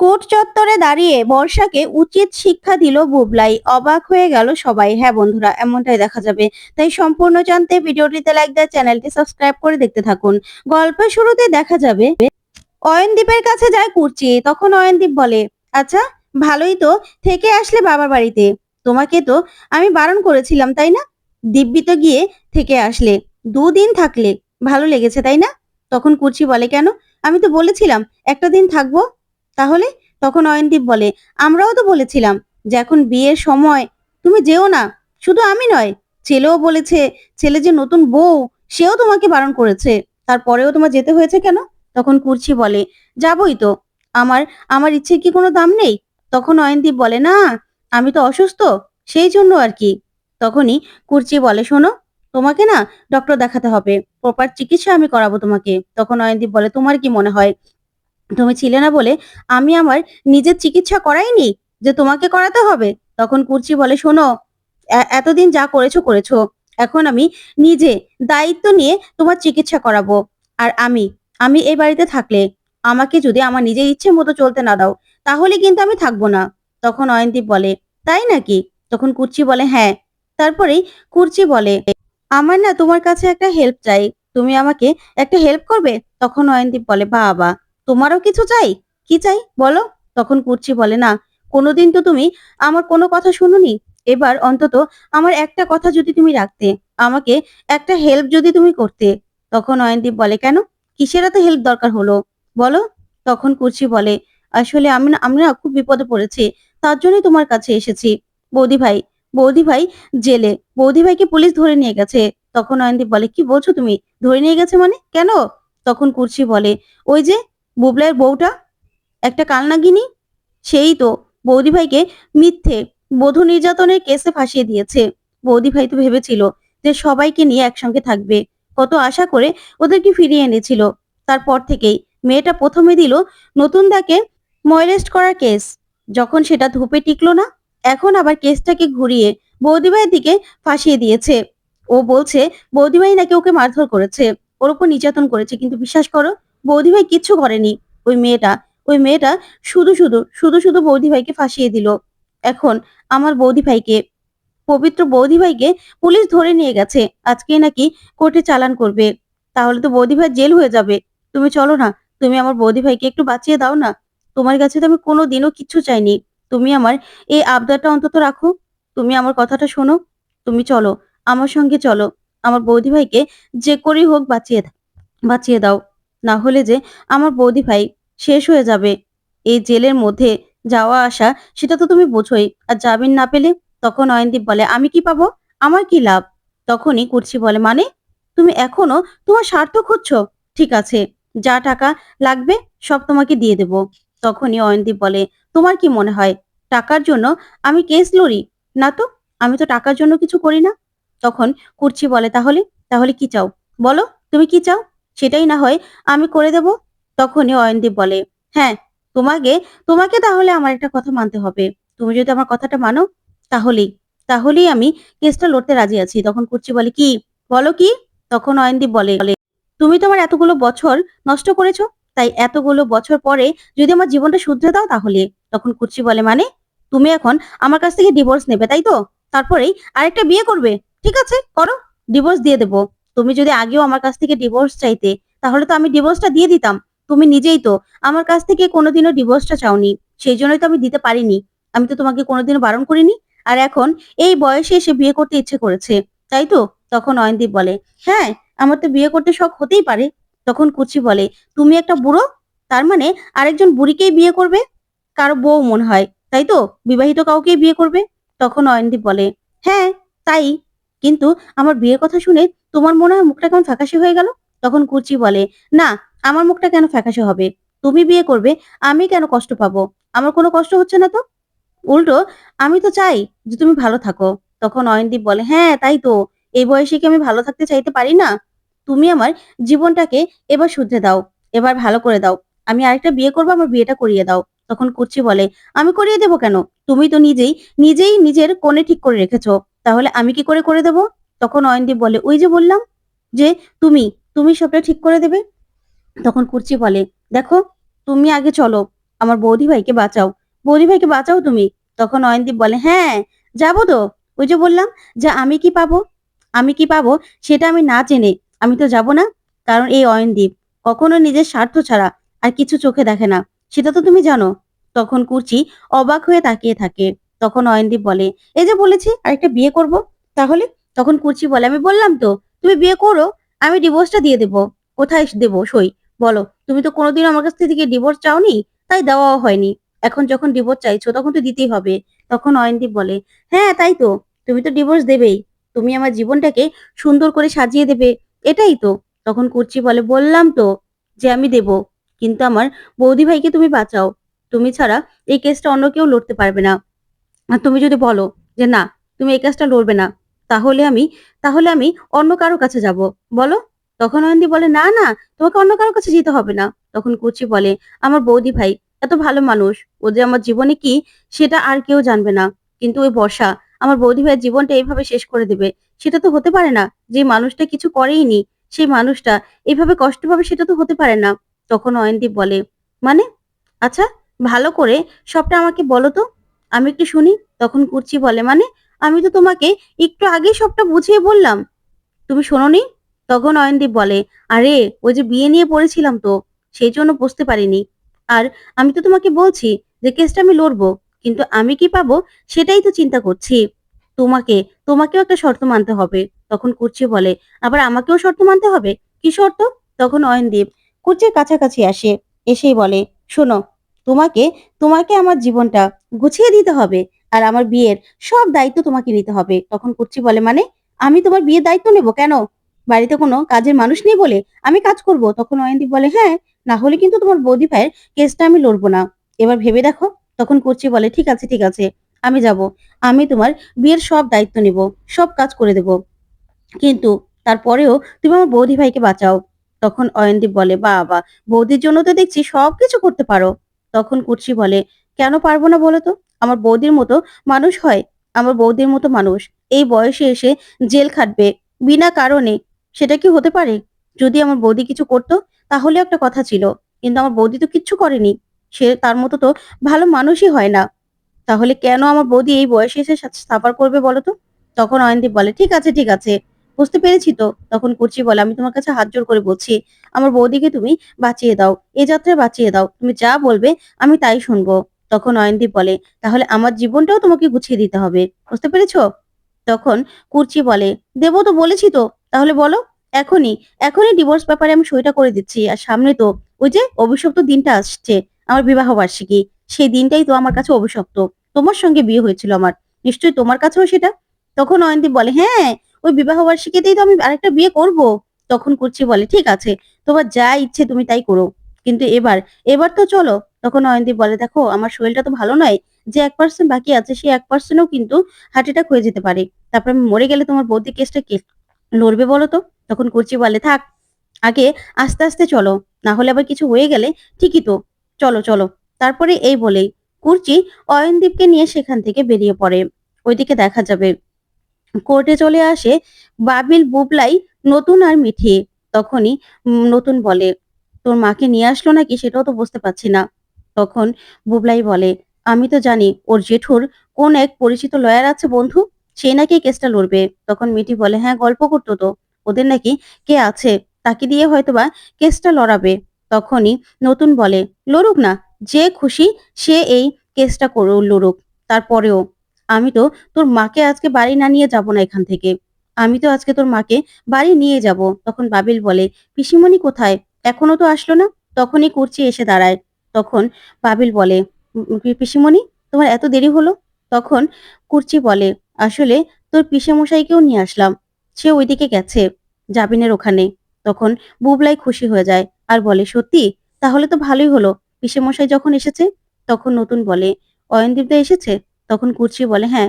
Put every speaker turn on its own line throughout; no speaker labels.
Court চত্বরে দাঁড়িয়ে বর্ষাকে উচিত শিক্ষা দিল বুবলাই। অবাক হয়ে গেল সবাই। হ্যাঁ বন্ধুরা, এমনটাই দেখা যাবে। তাই সম্পূর্ণ জানতে ভিডিওটিতে লাইক দেয় চ্যানেলটি সাবস্ক্রাইব করে দেখতে থাকুন। গল্পের শুরুতে দেখা যাবে, অয়নদীপের কাছে যায় কুর্চি। তখন অয়নদীপ বলে আচ্ছা ভালোই তো, থেকে আসলে বাবার বাড়িতে। তোমাকে তো আমি বারণ করেছিলাম, তাই না? দিব্যি তো গিয়ে থেকে আসলে। দুদিন থাকলে, ভালো লেগেছে, তাই না? তখন কুর্চি বলে, কেন? আমি তো বলেছিলাম, একটা দিন থাকব। তাহলে? তখন অয়নদীপ বলে, আমরাও তো বলেছিলাম যে এখন বিয়ের সময়। তুমি যেও না, শুধু আমি নয়, ছেলেও বলেছে, ছেলে যে নতুন বউ, সেও তোমাকে বারণ করেছে। তারপরেও তোমার যেতে হয়েছে কেন? তখন কুর্চি বলে, যাবই তো। আমার আমার ইচ্ছে কি কোনো দাম নেই? তখন অয়নদীপ বলে, না, আমি তো অসুস্থ, সেই জন্য আর কি। তখনই কুর্চি বলে, শোনো, তোমাকে না ডক্টর দেখাতে হবে। প্রপার চিকিৎসা আমি করাবো তোমাকে। তখন অয়নদীপ বলে, তোমার কি মনে হয়? তুমি ছিলে না বলে আমি আমার নিজের চিকিৎসা করাইনি যে তোমাকে করাতে হবে? তখন কুর্চি বলে, শোনো এতদিন যা করেছ করেছ। এখন আমি নিজে দায়িত্ব নিয়ে তোমার চিকিৎসা করাবো। আর আমি আমি এই বাড়িতে থাকলে আমাকে যদি আমার নিজের ইচ্ছে মতো চলতে না দাও, তাহলে কিন্তু আমি থাকব না। তখন অয়নদীপ বলে, তাই নাকি? তখন কুর্চি বলে হ্যাঁ। তারপরেই কুর্চি বলে, আমার না তোমার কাছে একটা হেল্প চাই। তুমি আমাকে একটা হেল্প করবে? তখন অয়নদীপ বলে, বাবা তোমারও কিছু চাই? কি চাই? বলো। তখন কুর্চি বলে, না, কোনোদিন তো তুমি আমার কোনো কথা শুনুনি। এবার অন্তত আমার একটা কথা যদি তুমি রাখতে, আমাকে একটা হেল্প যদি তুমি করতে। তখন অয়নদীপ বলে, কেন? কিসের এত হেল্প দরকার হলো? বলো। তখন কুর্চি বলে, আসলে আমি না আমি না খুব বিপদে পড়েছি, তার জন্যই তোমার কাছে এসেছি। বৌদি ভাই বৌদি ভাই জেলে, বৌদি ভাইকে পুলিশ ধরে নিয়ে গেছে। তখন অয়নদীপ বলে, কি বলছো তুমি? ধরে নিয়ে গেছে মানে? কেন? তখন কুর্চি বলে, ওই যে বুবলাইয়ের বউটা? একটা কালনাগিনী? সেই তো বৌদি ভাইকে মিথ্যে, বধূ নির্যাতনের কেসে ফাঁসিয়ে দিয়েছে। বৌদি ভাই তো ভেবেছিল যে সবাইকে নিয়ে একসঙ্গে থাকবে। কত আশা করে ওদেরকে ফিরিয়ে এনেছিল। তারপর থেকেই মেয়েটা প্রথমে দিল, নতুন দাকে ময়রেস্ট করার কেস। যখন সেটা ধূপে টিকলো না, এখন আবার কেসটাকে ঘুরিয়ে বৌদিভাইয়ের দিকে ফাঁসিয়ে দিয়েছে। ও বলছে, বৌদিভাই নাকি ওকে মারধর করেছে। ওর উপর নির্যাতন করেছে, কিন্তু বিশ্বাস করো বৌদিভাই কিচ্ছু করেনি। ওই মেয়েটা ওই মেয়েটা শুধু শুধু শুধু শুধু বৌদি ভাইকে ফাঁসিয়ে দিল। এখন আমার বৌদি ভাইকে পবিত্র বৌদি ভাইকে পুলিশ ধরে নিয়ে গেছে। আজকে নাকি কোর্টে চালান করবে। তাহলে তো বৌদি ভাই জেল হয়ে যাবে। তুমি চলো না, তুমি আমার বৌদি ভাইকে একটু বাঁচিয়ে দাও না। তোমার কাছে তো আমি কোনো দিনও কিচ্ছু চাইনি। তুমি আমার এই আবদারটা অন্তত রাখো। তুমি আমার কথাটা শোনো। তুমি চলো, আমার সঙ্গে চলো। আমার বৌদি ভাইকে যে করেই হোক বাঁচিয়ে বাঁচিয়ে দাও। না হলে যে আমার বৌদি ভাই শেষ হয়ে যাবে। এই জেলের মধ্যে যাওয়া আসা, সেটা তো তুমি বোঝোই। আর জামিন না পেলে তখন অয়নদীপ বলে, আমি কি পাবো? আমার কি লাভ? তখনই কুর্চি বলে মানে তুমি এখনও তোমার স্বার্থ খুঁজছো? ঠিক আছে, যা টাকা লাগবে সব তোমাকে দিয়ে দেব। তখনই অয়নদীপ বলে, তোমার কি মনে হয়? টাকার জন্য আমি কেস লড়ি? না তো, আমি তো টাকার জন্য কিছু করি না। তখন কুর্চি বলে, তাহলে তাহলে কি চাও? বলো, তুমি কি চাও? সেটাই না হয় আমি করে দেব? তখনই অয়নদীপ বলে হ্যাঁ তোমাকে তোমাকে তাহলে আমার একটা কথা মানতে হবে। তুমি যদি আমার কথাটা মানো, তাহলেই তাহলেই আমি কেসটা লড়তে রাজি আছি। তখন কুর্চি বলে, কি? বলো কি? তখন অয়নদীপ বলে তুমি তোমার এতগুলো বছর নষ্ট করেছ, তাই এতগুলো বছর পরে যদি আমার জীবনটা শুধরে দাও তাহলে? তখন কুর্চি বলে মানে? তুমি এখন আমার কাছ থেকে ডিভোর্স নেবে, তাই তো? তারপরেই আরেকটা বিয়ে করবে, ঠিক আছে? করো ডিভোর্স দিয়ে দেবো। তুমি যদি আগেও আমার কাছ থেকে ডিভোর্স চাইতে, তাহলে তো আমি ডিভোর্সটা দিয়ে দিতাম। তুমি নিজেই তো আমার কাছ থেকে কোনোদিনও ডিভোর্সটা চাওনি, সেই জন্যই তো আমি দিতে পারিনি। আমি তো তোমাকে কোনোদিনও বারণ করিনি। আর এখন এই বয়সে এসে বিয়ে করতে ইচ্ছে করেছে, তাই তো? তখন অয়নদীপ বলে হ্যাঁ আমার তো বিয়ে করতে শখ হতেই পারে। তখন কুচি বলে, তুমি একটা বুড়ো? তার মানে আরেকজন বুড়িকেই বিয়ে করবে? কারও বউ মনে হয়, তাই তো? বিবাহিত কাউকেই বিয়ে করবে? তখন অয়নদীপ বলে হ্যাঁ তাই। কিন্তু আমার বিয়ের কথা শুনে তোমার মনে হয় মুখটা কেমন ফ্যাকাশে হয়ে গেল? তখন কুচি বলে, না, আমার মুখটা কেন ফ্যাকাশে হবে? তুমি বিয়ে করবে, আমি কেন কষ্ট পাবো? আমার কোনো কষ্ট হচ্ছে না তো? উল্টো, আমি তো চাই যে তুমি ভালো থাকো। তখন অয়নদীপ বলে হ্যাঁ তাই তো। এই বয়সে কি আমি ভালো থাকতে চাইতে পারি না? তুমি আমার জীবনটাকে এবার শুধরে দাও, এবার ভালো করে দাও। আমি আরেকটা বিয়ে করব, আমার বিয়েটা করিয়ে দাও। তখন কুচি বলে, আমি করিয়ে দেবো কেন? তুমি তো নিজেই নিজেই নিজের কোণে ঠিক করে রেখেছো। তাহলে আমি কি করে করে দেব? তখন অয়নদীপ বলে, ওই যে বললাম যে তুমি তুমি সবটা ঠিক করে দেবে? তখন কুর্চি বলে, দেখো, তুমি আগে চলো, আমার বৌদি ভাইকে বাঁচাও। বৌদি ভাইকে বাঁচাও তুমি? তখন অয়নদীপ বলে হ্যাঁ যাব তো। ওই যে বললাম যে আমি কি পাবো? আমি কি পাবো? সেটা আমি না জেনে আমি তো যাব না। কারণ এই অয়নদীপ কখনো নিজের স্বার্থ ছাড়া আর কিছু চোখে দেখে না। সেটা তো তুমি জানো। তখন কুচি অবাক হয়ে তাকিয়ে থাকে। তখন অয়নদীপ বলে, এই যে বলেছি আরেকটা বিয়ে করব, তাহলে? তখন কুচি বলে, আমি বললাম তো, তুমি বিয়ে করো, আমি ডিভোর্সটা দিয়ে দেবো, কোথায় দেবো সই? বলো, তুমি তো কোনোদিন আমার কাছ থেকে ডিভোর্স চাওনি, তাই দেওয়াও হয়নি। এখন যখন ডিভোর্স চাইছো, তখন তো দিতেই হবে। তখন অয়নদীপ বলে হ্যাঁ তাই তো, তুমি তো ডিভোর্স দেবেই, তুমি আমার জীবনটাকে সুন্দর করে সাজিয়ে দেবে, এটাই তো। তখন কুর্চি বলে, বললাম তো যে আমি দেব, কিন্তু আমার বৌদি ভাইকে তুমি বাঁচাও, তুমি ছাড়া এই কেসটা অন্য কেউ লড়তে পারবে না। তুমি যদি বলো যে না, তুমি এই কাজটা লড়বে না, তাহলে আমি তাহলে আমি অন্য কারও কাছে যাব। বলো? তখন অয়ন্তি বলে, না না, তোমাকে অন্য কারও কাছে যেতে হবে না। তখন কুচি বলে, আমার বৌদি ভাই এত ভালো মানুষ, ও যে আমার জীবনে কি, সেটা আর কেউ জানবে না। কিন্তু ওই বর্ষা আমার বৌদি ভাইয়ের জীবনটা এইভাবে শেষ করে দেবে। সেটা তো হতে পারে না, যে মানুষটা কিছু করেইনি, সেই মানুষটা এইভাবে কষ্ট পাবে সেটা তো হতে পারে না। তখন অয়নদীপ বলে মানে? আচ্ছা ভালো করে সবটা আমাকে বলো তো। আমি একটু শুনি, তখন কুর্চি বলে মানে আমি তো তোমাকে একটু আগে সবটা বুঝিয়ে বললাম। তুমি শোনোনি? তখন অয়নদীপ বলে, আরে, ওই যে বিয়ে নিয়ে পড়েছিলাম তো, সেই জন্য বুঝতে পারিনি। আর আমি তো তোমাকে বলছি যে কেসটা আমি লড়বো, কিন্তু আমি কি পাবো সেটাই তো চিন্তা করছি। তোমাকে, তোমাকেও একটা শর্ত মানতে হবে। তখন কুর্চি বলে, আবার আমাকেও শর্ত মানতে হবে? কি শর্ত? তখন অয়নদীপ কুর্চির কাছাকাছি আসে, এসেই বলে, শোনো, তোমাকে তোমাকে আমার জীবনটা গুছিয়ে দিতে হবে। আর আমার বিয়ের সব দায়িত্ব তোমাকে নিতে হবে। তখন কুর্চি বলে মানে? আমি তোমার বিয়ের দায়িত্ব নেব কেন? বাড়িতে কোনো কাজের মানুষ নেই বলে আমি কাজ করব। তখন অয়নদীপ বলে হ্যাঁ না হলে কিন্তু তোমার বৌদি ভাইয়ের কেসটা আমি লড়বো না। এবার ভেবে দেখো, তখন কুর্চি বলে, ঠিক আছে ঠিক আছে, আমি যাব। আমি তোমার বিয়ের সব দায়িত্ব নিব, সব কাজ করে দেব। কিন্তু তারপরেও তুমি আমার বৌদি ভাইকে বাঁচাও। তখন অয়নদীপ বলে, বাবা, বৌদির জন্য তো দেখছি সবকিছু করতে পারো। তখন কুর্চি বলে কেন পারব না বলো তো? আমার বৌদির মতো মানুষ হয়, আমার বৌদির মতো মানুষ। এই বয়সে এসে জেল খাটবে বিনা কারণে, সেটা কি হতে পারে? যদি আমার বৌদি কিছু করতো তাহলে একটা কথা ছিল। কিন্তু আমার বৌদি তো কিচ্ছু করেনি। সে তার মতো তো ভালো মানুষই হয় না। তাহলে কেন আমার বৌদি এই বয়সে এসে সাফার করবে বলো তো? তখন অয়নদীপ বলে, ঠিক আছে ঠিক আছে। বুঝতে পেরেছি তো? তখন কুচি বলে, আমি তোমার কাছে হাত জোর করে বলছি, আমার বৌদিকে তুমি বাঁচিয়ে দাও। এ যাত্রায় বাঁচিয়ে দাও। তুমি যা বলবে আমি তাই শুনব। তখন অয়নদীপ বলে, তাহলে আমার জীবনটাও তোমাকে গুছিয়ে দিতে হবে, বুঝতে পেরেছ? তখন কুর্চি বলে, দেবো তো বলেছি তো, তাহলে বলো, এখনই এখনই ডিভোর্স ব্যাপারে আমি সইটা করে দিচ্ছি, আর সামনে তো ওই যে অভিশপ্ত দিনটা আসছে, আমার বিবাহ বার্ষিকী, সেই দিনটাই তো আমার কাছে অভিশপ্ত, তোমার সঙ্গে বিয়ে হয়েছিল আমার, নিশ্চয়ই তোমার কাছেও সেটা? তখন অয়নদীপ বলে হ্যাঁ ওই বিবাহ বার্ষিকীতেই তো আমি আরেকটা বিয়ে করব। তখন কুর্চি বলে, ঠিক আছে, তোমার যা ইচ্ছে তুমি তাই করো, কিন্তু এবার এবার তো চলো তখন অয়নদীপ বলে, দেখো, আমার শরীরটা তো ভালো নয়, যে এক পার্সেন্ট বাকি আছে, সেই এক পার্সেন্টও কিন্তু হার্ট অ্যাটাক হয়ে যেতে পারে। তারপর মরে গেলে তোমার বৌদি কেসটা কে লড়বে বলো তো? তখন কুর্চি বলে, থাক, আগে আস্তে আস্তে চলো, না হলে আবার কিছু হয়ে গেলে ঠিকই তো। চলো চলো। তারপরে এই বলেই কুর্চি অয়নদীপকে নিয়ে সেখান থেকে বেরিয়ে পড়ে। ওইদিকে দেখা যাবে, কোর্টে চলে আসে বাবিল বুবলাই নতুন আর মিঠি। তখনই নতুন বলে, তোর মাকে নিয়ে আসলো নাকি? সেটাও তো বুঝতে পারছি না। তখন বুবলাই বলে, আমি তো জানি ওর জেঠুর কোন এক পরিচিত লয়ার আছে বন্ধু? সে নাকি কেসটা লড়বে। তখন মিটি বলে হ্যাঁ গল্প করতো তো। ওদের নাকি কে আছে? তাকে দিয়ে হয়তোবা কেসটা লড়াবে। তখনই নতুন বলে, লড়ুক না, যে খুশি সে এই কেসটা করো, লড়ুক। তারপরেও, আমি তো তোর মাকে আজকে বাড়ি না নিয়ে যাব না এখান থেকে। আমি তো আজকে তোর মাকে বাড়ি নিয়ে যাব। তখন বাবিল বলে, পিসিমণি কোথায়? এখনও তো আসলো না? তখনই কুর্চি এসে দাঁড়ায়। তখন বাবিল বলে "উম, উম, পিসিমণি তোমার এত দেরি হলো? তখন কুর্চি বলে আসলে তোর পিসেমশাইকেও নিয়ে আসলাম সে ওইদিকে গেছে জাবিনের ওখানে। তখন বুবলাই খুশি হয়ে যায় আর বলে সত্যি? তাহলে তো ভালোই হলো। পিসেমশাই যখন এসেছে? তখন নতুন বলে অয়নদীপদা এসেছে? তখন কুর্চি বলে হ্যাঁ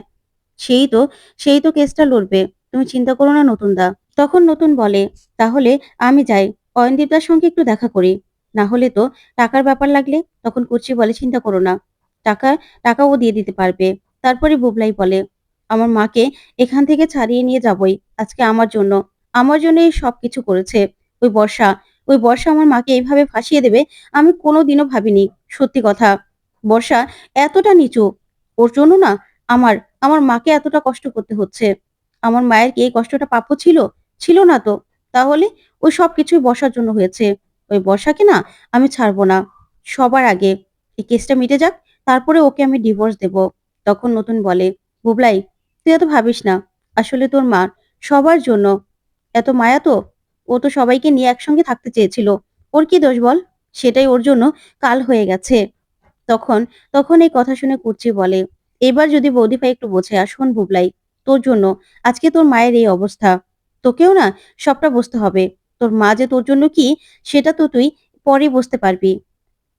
সেই তো সেই তো কেসটা লড়বে তুমি চিন্তা করো না নতুন দা। তখন নতুন বলে তাহলে আমি যাই অয়নদীপদার সঙ্গে একটু দেখা করি। না হলে তো টাকার ব্যাপার লাগলে তখন কুর্চি বলে, চিন্তা করো না, টাকা টাকা ও দিয়ে দিতে পারবে। তারপরে বুবলাই বলে, আমার মাকে এখান থেকে ছাড়িয়ে নিয়ে যাবই, আজকে আমার জন্য। আমার জন্য এই সব কিছু করেছে। ওই বর্ষা ওই বর্ষা আমার মাকে এইভাবে ফাঁসিয়ে দেবে, আমি কোনোদিনও ভাবিনি। সত্যি কথা, বর্ষা এতটা নিচু, ওর জন্য না আমার আমার মাকে এতটা কষ্ট করতে হচ্ছে। আমার মায়ের কি এই কষ্টটা প্রাপ্য ছিল? ছিল না তো। তাহলে ওই সব কিছুই বর্ষার জন্য হয়েছে। ওই বর্ষাকে না আমি ছাড়বো না। সবার আগে এই কেসটা মিটে যাক, তারপরে ওকে আমি ডিভোর্স দেব। তখন নতুন বলে, বুবলাই, তুই এত ভাবিস না, আসলে তোর মা সবার জন্য এত মায়া তো? ও তো সবাইকে নিয়ে একসঙ্গে থাকতে চেয়েছিল। ওর কি দোষ বল? সেটাই ওর জন্য কাল হয়ে গেছে। তখন তখন এই কথা শুনে কুর্চি বলে, এবার যদি বৌদি ভাই একটু বোঝে আসুন বুবলাই, তোর জন্য আজকে তোর মায়ের এই অবস্থা। তোকেও না সবটা বুঝতে হবে। তোর মা যে তোর জন্য কি, সেটা তো তুই পরে বুঝতে পারবি।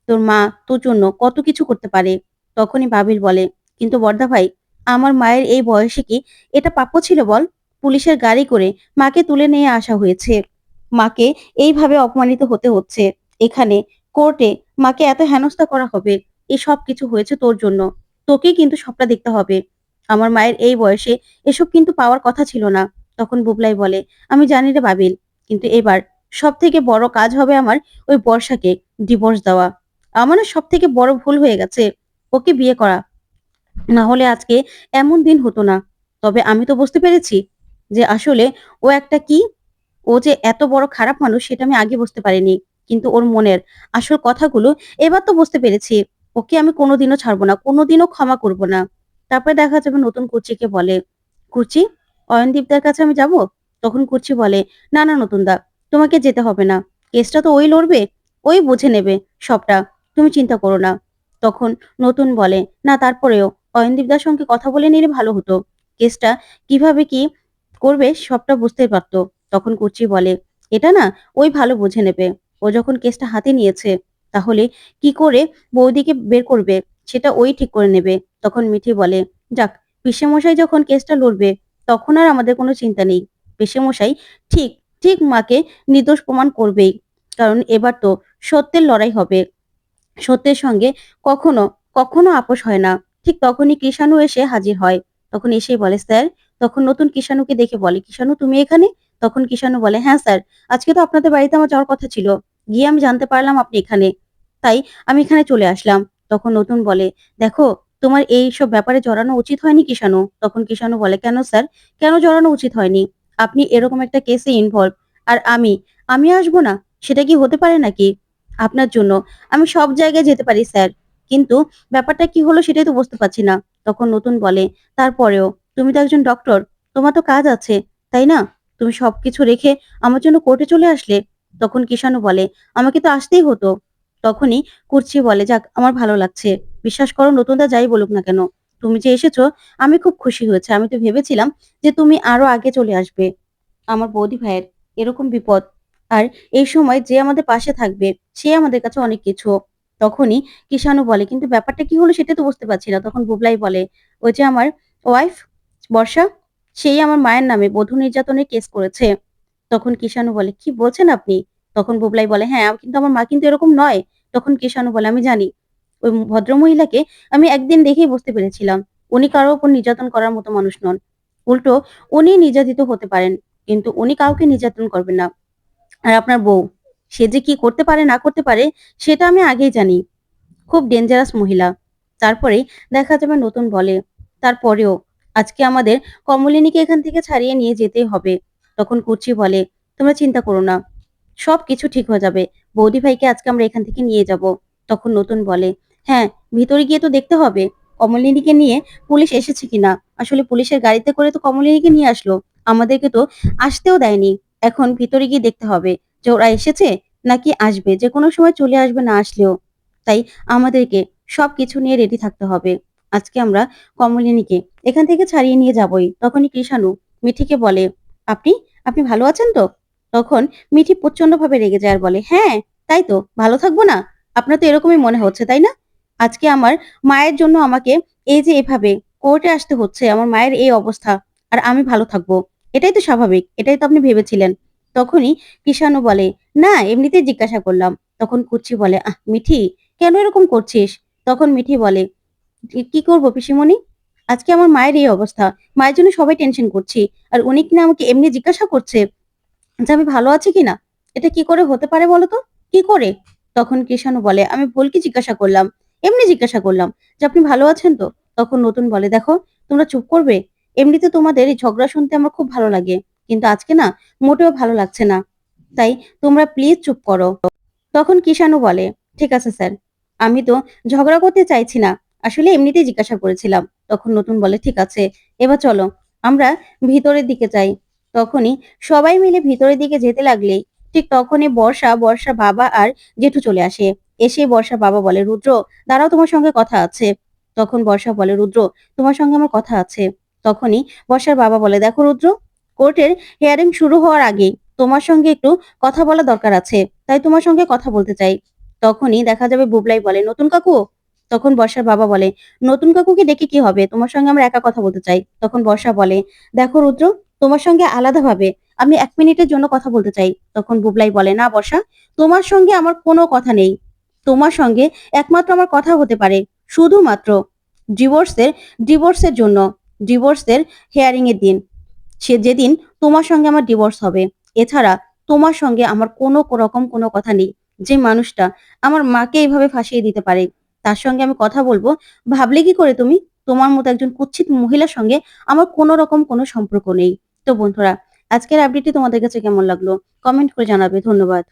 তোর মা তোর জন্য কত কিছু করতে পারে, তখনই বাবিল বলে, কিন্তু বর্দা ভাই, আমার মায়ের এই বয়সে কি এটা প্রাপ্য ছিল বল? পুলিশের গাড়ি করে মাকে তুলে নিয়ে আসা হয়েছে। মাকে এইভাবে অপমানিত হতে হচ্ছে। এখানে কোর্টে মাকে এত হেনস্থা করা হবে এই সব কিছু হয়েছে তোর জন্য। তোকে কিন্তু সবটা দেখতে হবে। আমার মায়ের এই বয়সে এসব কিন্তু পাওয়ার কথা ছিল না। তখন বুবলাই বলে, আমি জানি রে বাবিল কিন্তু এবার সব থেকে বড় কাজ হবে আমার ওই বর্ষাকে ডিভোর্স দেওয়া। আমার সব থেকে বড় ভুল হয়ে গেছে ওকে বিয়ে করা। না হলে আজকে এমন দিন হতো না। তবে আমি তো বুঝতে পেরেছি যে আসলে ও একটা কি? ও যে এত বড় খারাপ মানুষ সেটা আমি আগে বুঝতে পারিনি। কিন্তু ওর মনের আসল কথাগুলো এবার তো বুঝতে পেরেছি। ওকে আমি কোনোদিনও ছাড়বো না, কোনোদিনও ক্ষমা করব না। তারপরে দেখা যাবে নতুন কুচিকে বলে কুচি অয়নদীপদার কাছে আমি যাব? তখন কুচি বলে, না না নতুন দা তোমাকে যেতে হবে না। কেসটা তো ওই লড়বে, ওই বুঝে নেবে সবটা, তুমি চিন্তা করো না। তখন নতুন বলে, না, তারপরেও অয়নদীপদার সঙ্গে কথা বলে নিলে ভালো হতো। কেসটা কীভাবে কি করবে সবটা বুঝতে পারতো। তখন কুচি বলে, এটা না ওই ভালো বুঝে নেবে। ও যখন কেসটা হাতে নিয়েছে, তাহলে কি করে বৌদিকে বের করবে? সেটা ওই ঠিক করে নেবে। তখন মিঠি বলে, যাক, পিসেমশাই যখন কেসটা লড়বে, তখন আর আমাদের কোনো চিন্তা নেই। পিসেমশাই ঠিক ঠিক মাকে নির্দোষ প্রমাণ করবেই। কারণ এবার তো সত্যের লড়াই হবে। সত্যের সঙ্গে কখনো কখনো আপোষ হয় না। ঠিক তখনই কৃষাণু এসে হাজির হয়। তখন এসেই বলে, স্যার, তখন নতুন কিষাণুকে দেখে বলে, কিষাণু, তুমি এখানে? তখন কিষাণু বলে হ্যাঁ স্যার, আজকে তো আপনাদের বাড়িতে আমার যাওয়ার কথা ছিল। গিয়ে আমি জানতে পারলাম আপনি এখানে। তাই আমি এখানে চলে আসলাম। তখন নতুন বলে, দেখো, তোমার এই সব ব্যাপারে জড়ানো উচিত হয়নি কিষাণু? তখন কিষাণু বলে, কেন, স্যার? কেন জড়ানো উচিত হয়নি? আপনি এরকম একটা কেসে ইনভলভ আর আমি আমি আসব না? সেটা কি হতে পারে নাকি? আপনার জন্য। আমি সব জায়গায় যেতে পারি স্যার কিন্তু ব্যাপারটা কি হলো সেটাই তো বুঝতে পারছি না। তখন নতুন বলে, তারপরেও, তুমি তো একজন ডক্টর তোমার তো কাজ আছে, তাই না? তুমি সবকিছু রেখে আমার জন্য কোর্টে চলে আসলে? তখন কিষাণু বলে, আমাকে তো আসতেই হতো। তখনই কুর্চি বলে, যাক, আমার ভালো লাগছে। বিশ্বাস করো নতুনদা যাই বলুক না কেন। তুমি যে এসেছ, আমি খুব খুশি হয়েছে। আমি তো ভেবেছিলাম যে তুমি আরও আগে চলে আসবে। আমার বৌদি ভাইয়ের এরকম বিপদ। আর এই সময় যে আমাদের পাশে থাকবে, সে আমাদের কাছে অনেক কিছু। তখনই কিষাণু বলে, কিন্তু ব্যাপারটা কি হলো সেটা তো বুঝতে পারছি না। তখন বুবলাই বলে, ওই যে আমার ওয়াইফ বর্ষা, সেই আমার মায়ের নামে বধূ নির্যাতনের কেস করেছে। তখন কিষাণু বলে, কি বলছেন আপনি? তখন বুবলাই বলে হ্যাঁ কিন্তু আমার মা কিন্তু এরকম নয়। তখন কিষাণু বলে, আমি জানি। ওই ভদ্রমহিলাকে আমি একদিন দেখেই বুঝতে পেরেছিলাম, উনি কারও উপর নির্যাতন করার মতো মানুষ নন। উল্টো, উনি নির্যাতিত হতে পারেন, কিন্তু উনি কাউকে নির্যাতন করবেন না। আর আপনার বউ, সে যে কি করতে পারে, না করতে পারে, সেটা আমি আগেই জানি। খুব ডেঞ্জারাস মহিলা। তারপরে দেখা যাবে নতুন বলে। তারপরেও, আজকে আমাদের কমলিনীকে এখান থেকে ছাড়িয়ে নিয়ে যেতেই হবে। তখন কুচি বলে, তোমরা চিন্তা করো না সব কিছু ঠিক হয়ে যাবে। বৌদি ভাইকে আজকে আমরা এখান থেকে নিয়ে যাব। তখন নতুন বলে হ্যাঁ ভিতরে গিয়ে তো দেখতে হবে। কমলিনীকে নিয়ে পুলিশ এসেছে কিনা? আসলে পুলিশের গাড়িতে করে তো কমলিনীকে নিয়ে আসলো। আমাদেরকে তো আসতেও দেয়নি। এখন ভিতরে গিয়ে দেখতে হবে যে ওরা এসেছে নাকি আসবে। যে কোনো সময় চলে আসবে না আসলেও। তাই আমাদেরকে সব কিছু নিয়ে রেডি থাকতে হবে। আজকে আমরা কমলিনীকে এখান থেকে ছাড়িয়ে নিয়ে যাবই। তখনই কৃষাণু মিঠিকে বলে, আপনি আপনি ভালো আছেন তো? তখন মিঠি প্রচণ্ড ভাবে রেগে যায় আর বলে হ্যাঁ তাই তো, ভালো থাকব না। আপনার তো এরকমই মনে হচ্ছে, তাই না? আজকে আমার মায়ের জন্য আমাকে এই যে এভাবে কোর্টে আসতে হচ্ছে, আমার মায়ের এই অবস্থা, আর আমি ভালো থাকব। এটাই তো স্বাভাবিক, এটাই তো আপনি ভেবেছিলেন। তখনই কিষাণু বলে, না, এমনিতেই জিজ্ঞাসা করলাম। তখন কুচি বলে, আহ, মিঠি, কেন এরকম করছিস? তখন মিঠি বলে, "কি- করব পিসিমণি? আজকে আমার মায়ের এই অবস্থা, মায়ের জন্য সবাই টেনশন করছি, আর উনি কিনা আমাকে এমনি জিজ্ঞাসা করছে যে আমি ভালো আছি কিনা এটা কি করে হতে পারে বলো তো? কি করে? তখন কৃষাণু বলে, আমি ভুল কি জিজ্ঞাসা করলাম এমনি জিজ্ঞাসা করলাম, যে আপনি ভালো আছেন তো? তখন নতুন বলে, দেখো, তোমরা চুপ করবে। এমনিতে তোমাদের এই ঝগড়া শুনতে আমার খুব ভালো লাগে, কিন্তু আজকে না মোটেও ভালো লাগছে না। তাই তোমরা প্লিজ চুপ করো। তখন কিষাণু বলে, ঠিক আছে স্যার আমি তো ঝগড়া করতে চাইছি না। আসলে এমনিতেই জিজ্ঞাসা করেছিলাম। তখন নতুন বলে, ঠিক আছে, এবার চলো, আমরা ভিতরের দিকে যাই। তখনই সবাই মিলে ভিতরের দিকে যেতে লাগলেই ঠিক তখনই বর্ষা বর্ষা বাবা আর জেঠু চলে আসে। এসে বর্ষা বাবা বলে, রুদ্র, দাঁড়াও তোমার সঙ্গে কথা আছে। তখন বর্ষা বলে, রুদ্র, তোমার সঙ্গে আমার কথা আছে। তখনই বর্ষার বাবা বলে, দেখো রুদ্র, কোর্টের হিয়ারিং শুরু হওয়ার আগে তোমার সঙ্গে একটু কথা বলা দরকার আছে, তাই তোমার সঙ্গে কথা বলতে চাই। তখনই দেখা যাবে বুবলাই বলে, নতুন কাকু? তখন বর্ষার বাবা বলে, নতুন কাকুকে ডেকে কি হবে? তোমার সঙ্গে আমরা একা কথা বলতে চাই। তখন বর্ষা বলে, দেখো রুদ্র, তোমার সঙ্গে আলাদাভাবে আমি এক মিনিটের জন্য কথা বলতে চাই। তখন বুবলাই বলে, না বর্ষা, তোমার সঙ্গে আমার কোনো কথা নেই। তোমার সঙ্গে একমাত্র আমার কথা হতে পারে। শুধুমাত্র ডিভোর্সের ডিভোর্সের জন্য ডিভোর্সের হেয়ারিং এর দিন। সে যেদিন তোমার সঙ্গে আমার ডিভোর্স হবে। এছাড়া তোমার সঙ্গে আমার কোনো রকম কোনো কথা নেই। যে মানুষটা আমার মাকে এইভাবে ফাঁসিয়ে দিতে পারে। তার সঙ্গে আমি কথা বলব। ভাবলে কি করে তুমি? তোমার মতো একজন কুচ্ছিত মহিলার সঙ্গে আমার কোনো রকম কোনো সম্পর্ক নেই। তো বন্ধুরা, আজকের আপডেটটি তোমাদের কাছে কেমন লাগল? কমেন্ট করে জানাবে। ধন্যবাদ।